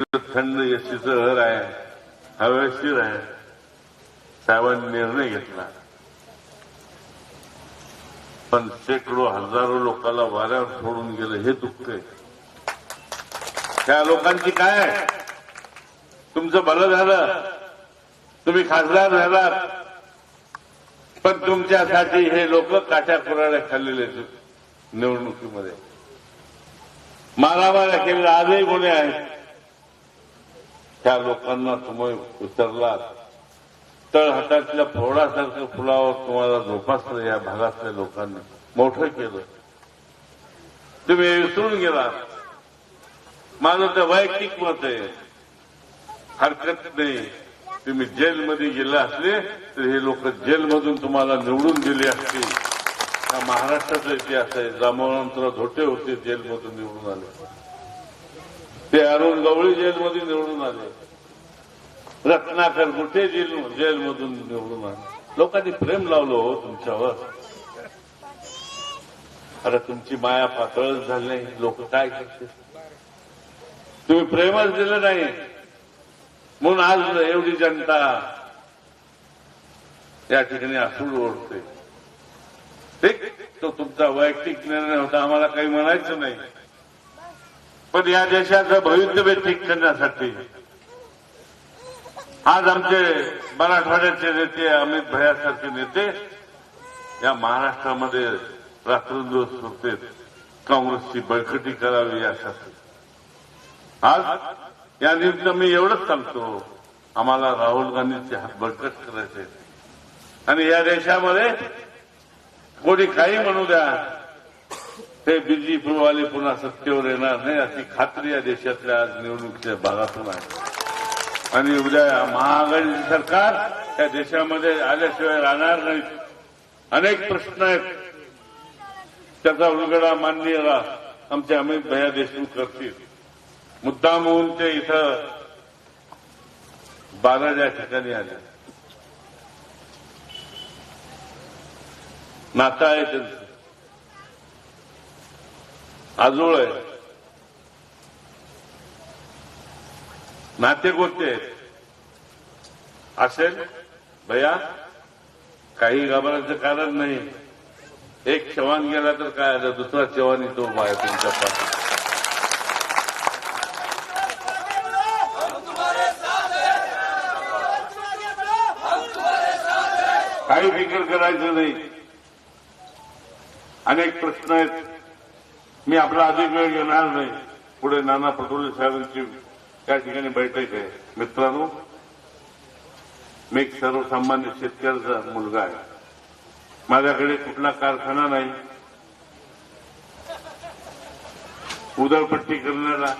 थंड एसीचं घर आहे हवेशीर आहे साहेबांनी निर्णय घेतला. पण शेकडो हजारो लोकांना वाऱ्यावर सोडून गेलं हे दुःख आहे. त्या लोकांची काय तुमचं भलं झालं तुम्ही खासदार झालात पण तुमच्यासाठी हे लोक काट्या कुराड्या खाल्लेले आहेत निवडणुकीमध्ये. मारामाऱ्या केलेल्या आजही गुन्हे आहेत. त्या लोकांना तुम्ही उतरलात. तळहातातल्या फोडासारखं फुलावर तुम्हाला जोपासलं या भागातल्या लोकांनी. मोठं केलं. तुम्ही विसरून गेला माझं तर वैयक्तिक मत आहे. हरकत नाही. तुम्ही जेलमध्ये गेले असले तर हे लोक जेलमधून तुम्हाला निवडून दिले असते हा महाराष्ट्राचा इतिहास आहे. जांभवंतराव धोटे होते जेलमधून निवडून आले. ते अरुण गवळी जेलमधून निवडून आले. रत्नाकर गुटे जेल जेलमधून निवडून आले. लोकांनी प्रेम लावलं हो तुमच्यावर. अरे तुमची माया पातळच झाली नाही. लोक काय करते तुम्ही प्रेमच दिलं नाही. म्हणून आज एवढी जनता या ठिकाणी असूड ओढते. ठीक तो तुमचा वैयक्तिक निर्णय होता. आम्हाला काही म्हणायचं नाही. पण या देशाचं भवितव्य ठीक करण्यासाठी. आज आमचे मराठवाड्याचे नेते अमित भयासारखे नेते या महाराष्ट्रामध्ये रात्रंदिवस सुटतेत काँग्रेसची बळकटी करावी यासाठी. आज या निमित्त मी एवढंच सांगतो आम्हाला राहुल गांधींचे हात बळकट करायचे आणि या देशामध्ये कोणी काही म्हणू द्या ते बीजेपीवाले पुन्हा सत्तेवर येणार नाही. अशी खात्री या देशातल्या आज निवडणुकीच्या भागातून आहे. आणि उद्या महाआघाडीचे सरकार या देशामध्ये आल्याशिवाय राहणार नाही. अनेक प्रश्न आहेत. त्याचा उलगडा माननीय आमचे अमित भैया देशमुख करतील. मुद्दाम होऊन ते इथं बाराच्या ठिकाणी आले. नाता आहे त्यांचं. आजोळ आहे. नाते गोते आहेत? असेल? भैया काही घाबरायचं कारण नाही. एक चव्हाण गेला तर काय आलं दुसरा चव्हाण येतो माया तुमच्या पाठी काही फिकर करायचं नाही. अनेक प्रश्न आहेत. मी आपला अधिक वेळ घेणार नाही. पुढे नाना पटोले साहेबांची त्या ठिकाणी बैठक आहे. मित्रांनो मी एक सर्वसामान्य शेतकऱ्याचा मुलगा आहे. माझ्याकडे कुठला कारखाना नाही. उदळपट्टी करणारा.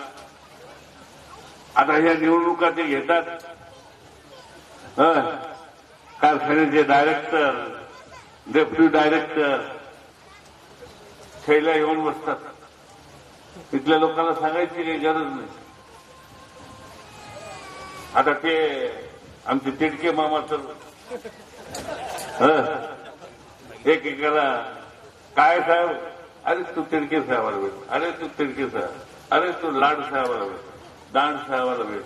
आता ह्या निवडणुका ते घेतात. कारखान्याचे डायरेक्टर डेप्युटी डायरेक्टर थैल्या येऊन बसतात. इथल्या लोकांना सांगायची काही गरज नाही. आता ते आमचे तिडके मामा तर हं. एक एकाला काय साहेब? अरे तू तिडके साहेबाला भेट अरे तू तिडके साहेब अरे तू लाड साहेबाला भेट दांड साहेबाला भेट.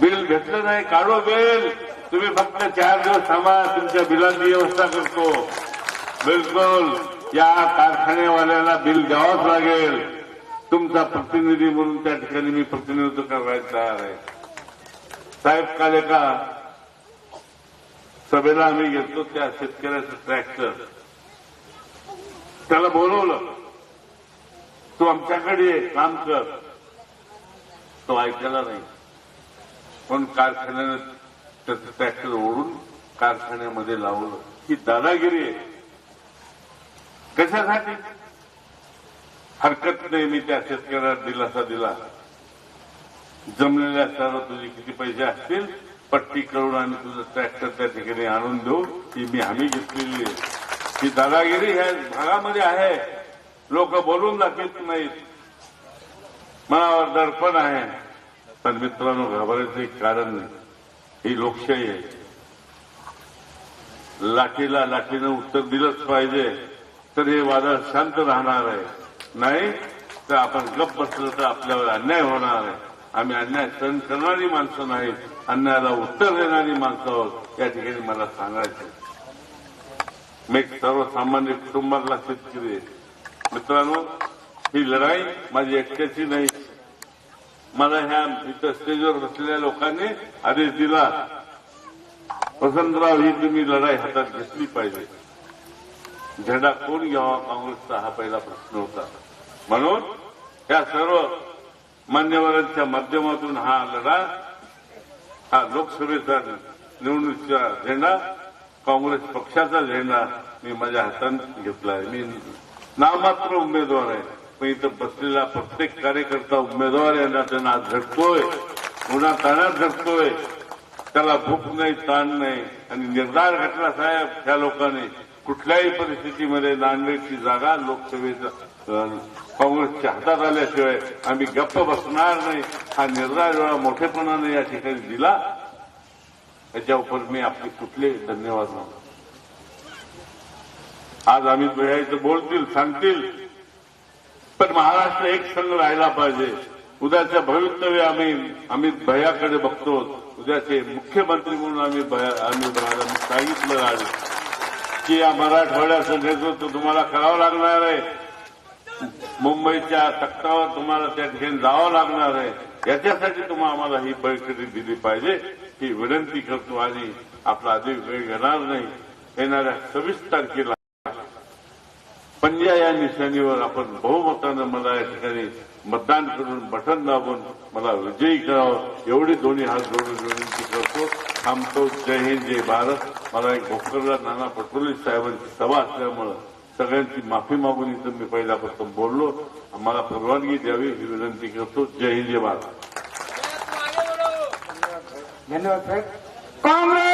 बिल भेटलं नाही काढू काढो बिल. तुम्ही फक्त चार दिवस थांबा तुमच्या बिलांची व्यवस्था करतो. बिलकुल. या कारखान्यावाल्याला बिल द्यावंच लागेल. तुमचा प्रतिनिधी म्हणून त्या ठिकाणी मी प्रतिनिधित्व करायला तयार आहे. साहेब काल एका सभेला आम्ही घेतलो त्या शेतकऱ्याचं ट्रॅक्टर. त्याला बोलवलं तू आमच्याकडे ये, काम कर. तो ऐकायला नाही. पण कारखान्यानं त्याचं ट्रॅक्टर ओढून कारखान्यामध्ये लावलं. ही दादागिरी आहे. कशासाठी? हरकत नाही मी त्या शेतकऱ्याला दिलासा दिला. जमलेल्या सर्व तुझे किती पैसे असतील पट्टी करून आणि तुझं ट्रॅक्टर त्या ठिकाणी आणून देऊ ही मी हमी घेतलेली आहे. ही दादागिरी ह्या भागामध्ये आहे. लोक बोलून दाखवत नाहीत. मनावर दडपण आहे. पण मित्रांनो घाबरायचं एक कारण नाही. ही लोकशाही आहे. लाठीला लाठीनं उत्तर दिलंच पाहिजे. तर हे वादळ शांत राहणार आहे. नाही तर आपण गप्प बसलो तर आपल्यावर अन्याय होणार आहे. आम्ही अन्याय सहन करणारी माणसं नाही अन्यायाला उत्तर देणारी माणसं आहोत. या ठिकाणी मला सांगायचं मी सर्वसामान्य कुटुंबातला शेतकरी मित्रांनो ही लढाई माझी एकट्याची नाही. मला ह्या इथं स्टेजवर बसलेल्या लोकांनी आदेश दिला. वसंतराव ही तुम्ही लढाई हातात घेतली पाहिजे. झेंडा कोण घ्यावा काँग्रेसचा हा पहिला प्रश्न होता. म्हणून या सर्व मान्यवरांच्या माध्यमातून हा लढा हा लोकसभेचा निवडणुकीचा झेंडा काँग्रेस पक्षाचा झेंडा मी माझ्या हातात घेतला आहे मी नामात्र उमेदवार आहे. पण इथं बसलेला प्रत्येक कार्यकर्ता उमेदवार यांना त्यांना झटतोय उन्हा ताण्यात झटतोय. त्याला भूक नाही ताण नाही आणि निर्धार घटला साहेब त्या लोकांनी कुठल्याही परिस्थितीमध्ये नांदेडची जागा लोकसभेचा काँग्रेसच्या हातात आल्याशिवाय आम्ही गप्प बसणार नाही. हा निर्धार वेळा मोठेपणाने या ठिकाणी दिला. याच्यावर मी आपले कुठले धन्यवाद मानतो. आज अमित भैया इथं बोलतील सांगतील. पण महाराष्ट्र एक संघ राहिला पाहिजे. उद्याचं भवितव्य आम्ही अमित भैयाकडे बघतो. उद्याचे मुख्यमंत्री म्हणून आम्ही भैया- आम्ही सांगितलं आज की या मराठवाड्याचं नेतृत्व तुम्हाला करावं लागणार आहे. मुंबईच्या तख्तावर तुम्हाला त्या ठिकाणी जावं लागणार आहे. याच्यासाठी तुम्हाला आम्हाला ही परिस्थिती दिली पाहिजे. ही विनंती करतो आणि आपला अधिक वेळ घेणार नाही. येणाऱ्या सव्वीस तारखेला पंजा या निशाणीवर आपण बहुमतानं मला या ठिकाणी मतदान करून बटन दाबून मला विजयी करावं. एवढी दोन्ही हात जोडून विनंती करतो. थांबतो. जय हिंद जय भारत. मला एक भोकरला नाना पटोले साहेबांची सभा असल्यामुळं सगळ्यांची माफी मागून इथं मी पहिल्यापासून बोललो. मला परवानगी द्यावी ही विनंती करतो. जय हिंद जय भारत. धन्यवाद साहेब. काँग्रेस!